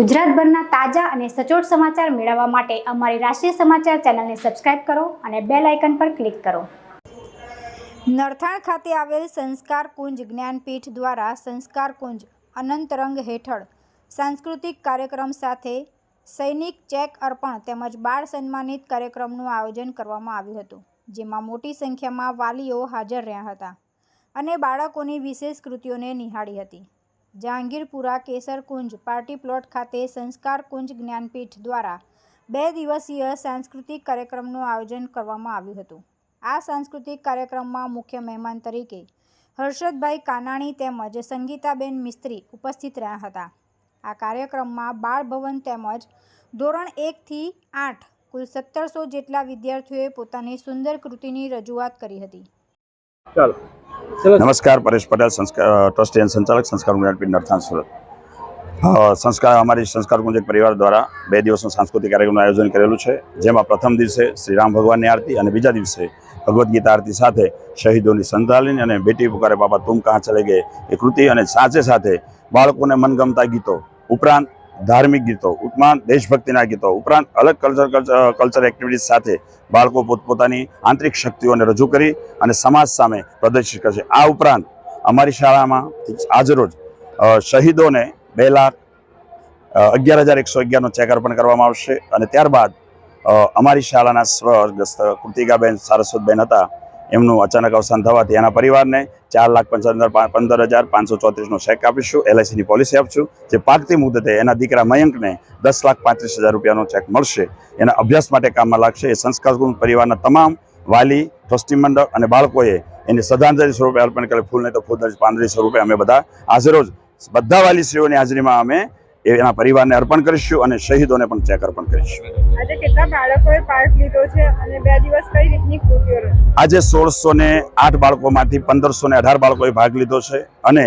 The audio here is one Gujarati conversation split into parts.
ગુજરાતભરના તાજા અને સચોટ સમાચાર મેળવવા માટે અમારી રાષ્ટ્રીય સમાચાર ચેનલને સબસ્ક્રાઇબ કરો અને બેલ આઇકન પર ક્લિક કરો. નરથાણ ખાતે આવેલ સંસ્કાર કુંજ જ્ઞાનપીઠ દ્વારા સંસ્કાર કુંજ અનંતરંગ હેઠળ સાંસ્કૃતિક કાર્યક્રમ સાથે સૈનિક ચેક અર્પણ તેમજ બાળ સન્માનિત કાર્યક્રમનું આયોજન કરવામાં આવ્યું હતું, જેમાં મોટી સંખ્યામાં વાલીઓ હાજર રહ્યા હતા અને બાળકોની વિશેષ કૃતિઓને નિહાળી હતી. જહાંગીરપુરા કેસરકુંજ પાર્ટી પ્લોટ ખાતે સંસ્કાર કુંજ જ્ઞાનપીઠ દ્વારા બે દિવસીય સાંસ્કૃતિક કાર્યક્રમનું આયોજન કરવામાં આવ્યું હતું. આ સાંસ્કૃતિક કાર્યક્રમમાં મુખ્ય મહેમાન તરીકે હર્ષદભાઈ કાનાણી તેમજ સંગીતાબેન મિસ્ત્રી ઉપસ્થિત રહ્યા હતા. આ કાર્યક્રમમાં બાળભવન તેમજ ધોરણ એકથી આઠ કુલ સત્તરસો જેટલા વિદ્યાર્થીઓએ પોતાની સુંદર કૃતિની રજૂઆત કરી હતી. ચાલો. નમસ્કાર, પરેશ પટેલ, સંસ્કાર ટ્રસ્ટી એન્ડ સંચાલક, સંસ્કાર જ્ઞાનપીઠ નરથાન, સુરત. સંસ્કાર, અમારી સંસ્કાર કુંજ પરિવાર દ્વારા બે દિવસનું સાંસ્કૃતિક કાર્યક્રમનું આયોજન કરેલું છે, જેમાં પ્રથમ દિવસે શ્રી રામ ભગવાનની આરતી અને બીજા દિવસે ભગવદ્ ગીતા આરતી સાથે શહીદોની સંતાલીન અને બેટી પુકારે બાપા તુમ કહાં ચલે ગયે એ કૃતિ અને સાથે સાથે બાળકોને મનગમતા ગીતો ઉપરાંત ધાર્મિક ગીતો, ઉપરાંત દેશભક્તિના ગીતો, ઉપરાંત અલગ કલ્ચર કલ્ચર એક્ટિવિટીઝ સાથે બાળકો પોતપોતાની આંતરિક શક્તિઓને રજૂ કરી અને સમાજ સામે પ્રદર્શિત કરશે. આ ઉપરાંત અમારી શાળામાં આજરોજ શહીદોને બે લાખ અગિયાર હજાર એકસો અગિયારનો ચેક અર્પણ કરવામાં આવશે અને ત્યારબાદ અમારી શાળાના સ્વર્ગસ્થ કૃતિકાબેન સારસ્વતબેન હતા. એમનું અચાનક અવસાન થવાથી એના પરિવારને ચાર લાખ પંચોતેર પંદર હજાર પાંચસો ચોત્રીસનો ચેક આપીશું. એલઆઈસીની પોલિસી આપશું. જે પાકતી મુદતે એના દીકરા મયંકને દસ લાખ પાંત્રીસ હજાર રૂપિયાનો ચેક મળશે. એના અભ્યાસ માટે કામમાં લાગશે. એ સંસ્કારગુણ પરિવારના તમામ વાલી, ટ્રસ્ટી મંડળ અને બાળકોએ એની શ્રદ્ધાંજલિ સ્વરૂપે અર્પણ કરેલ ફૂલને તો ફૂલ પાંત્રીસ સ્વરૂપે અમે બધા આજરોજ બધા વાલીશ્રીઓની હાજરીમાં અમે એના પરિવારને અર્પણ કરીશું અને શહીદોને પણ ચેક અર્પણ કરીશું. આજે કેટલા બાળકોએ પાર્ટ લીધો છે અને બે દિવસ કઈ રીતની કૃતિઓ આજે સોળસો ને આઠ બાળકોમાંથી પંદરસો ને અઢાર બાળકોએ ભાગ લીધો છે અને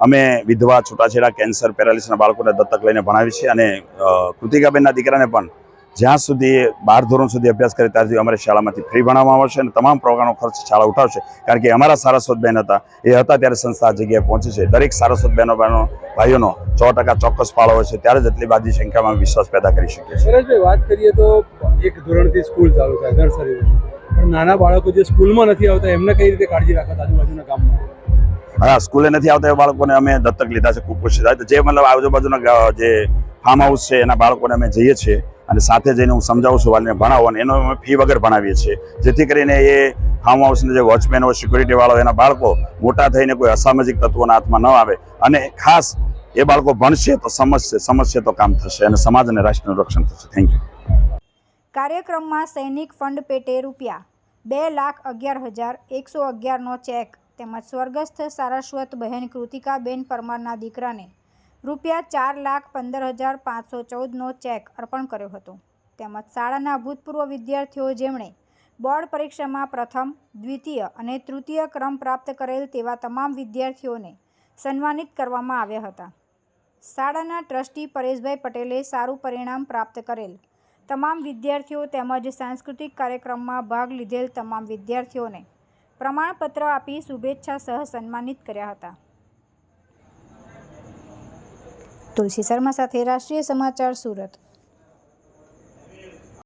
અમે વિધવા છૂટાછેડા કેન્સર પેરાલિસના બાળકોને દત્તક લઈને ભણાવી છે અને કૃતિકાબેનના દીકરાને પણ જ્યાં સુધી બાર ધોરણ સુધી અભ્યાસ કરે ત્યાં સુધી અમારી શાળામાંથી ફ્રી ભણાવવામાં આવશે અને તમામ પ્રકારનો ખર્ચ શાળા ઉઠાવશે કારણ કે અમારા સારસ્વત બેન હતા. એ હતા ત્યારે સંસ્થા આ જગ્યાએ પહોંચી છે. દરેક સારસ્વત બહેનો બહેનો ભાઈઓનો સો ટકા ચોક્કસ ફાળો હોય છે ત્યારે જ એટલી બધી સંખ્યામાં વિશ્વાસ પેદા કરી શકીએ છીએ વાત કરીએ તો એક ધોરણથી સ્કૂલ ચાલુ થાય નર્સરી પણ નાના બાળકો જે સ્કૂલમાં નથી આવતા એમને કઈ રીતે કાળજી રાખતા આજુબાજુના ગામમાં? હા સ્કૂલે નથી આવતા એ બાળકોને અમે દત્તક લીધા છે કુપોષિત તો જે મતલબ આજુબાજુના જે ફાર્મ હાઉસ છે એના બાળકોને અમે જઈએ છીએ અને સાથે જઈને હું સમજાવું છું વાલીને ભણાવો અને એનો અમે ફી વગર ભણાવીએ છીએ. જેથી કરીને એ ફાર્મ હાઉસના જે વોચમેન હોય સિક્યુરિટી વાળો એના બાળકો મોટા થઈને કોઈ અસામાજિક તત્વોના હાથમાં ન આવે અને ખાસ એ બાળકો ભણશે તો સમજશે સમજશે તો કામ થશે અને સમાજ અને રાષ્ટ્રનું રક્ષણ થશે. થેન્ક યુ કાર્યક્રમમાં સૈનિક ફંડ પેટે રૂપિયા, બે લાખ અગિયાર હજાર, એકસો અગિયારનો ચેક તેમજ સ્વર્ગસ્થ સારસ્વત બહેન કૃતિકાબેન પરમારના દીકરાને રૂપિયા ચાર લાખ પંદર હજાર પાંચસો ચૌદનો ચેક અર્પણ કર્યો હતો. તેમજ શાળાના ભૂતપૂર્વ વિદ્યાર્થીઓ જેમણે બોર્ડ પરીક્ષામાં પ્રથમ, દ્વિતીય અને તૃતીય ક્રમ પ્રાપ્ત કરેલ તેવા તમામ વિદ્યાર્થીઓને સન્માનિત કરવામાં આવ્યા હતા. શાળાના ટ્રસ્ટી પરેશભાઈ પટેલે સારું પરિણામ પ્રાપ્ત કરેલ. તમામ વિદ્યાર્થીઓ તેમજ સાંસ્કૃતિક કાર્યક્રમમાં ભાગ લીધેલ તમામ વિદ્યાર્થીઓને પ્રમાણપત્ર આપી શુભેચ્છા સહ સન્માનિત કર્યા હતા. તુલસી શર્મા સાથે રાષ્ટ્રીય સમાચાર સુરત.